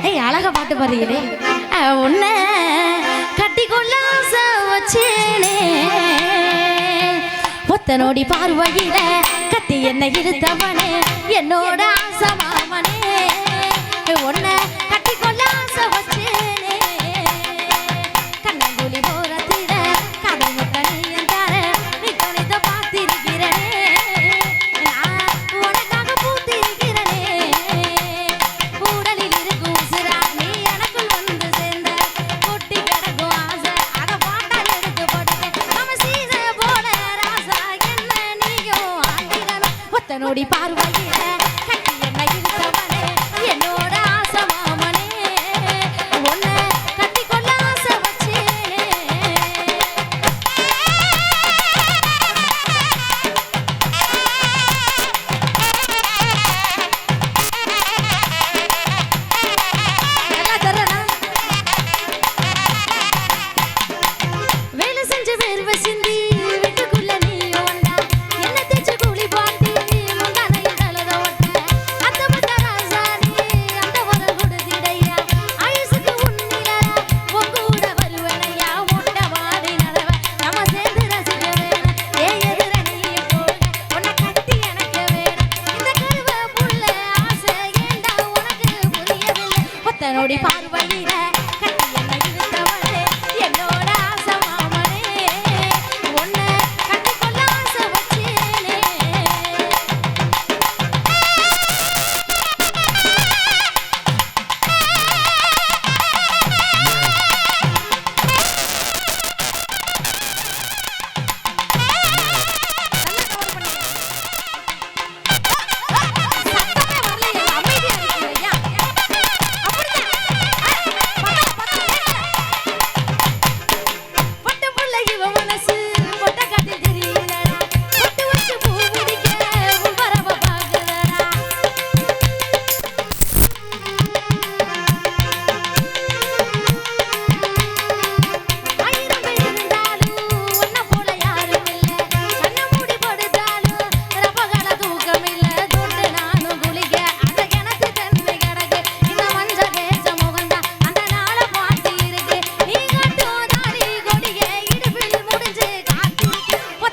ஏய் அழகா பாட்டு பாடுறீங்களே. உன்ன கட்டிக்கொள்ள ஆசை வச்சேனே. ஒத்த நோடி பார்வையில கட்டி என்ன இருத்தவனே என்னோட ஆசமா நொடி பார்வையில கண்ணனோடி பார்வையிட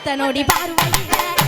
தன்னோடி பார்வையிட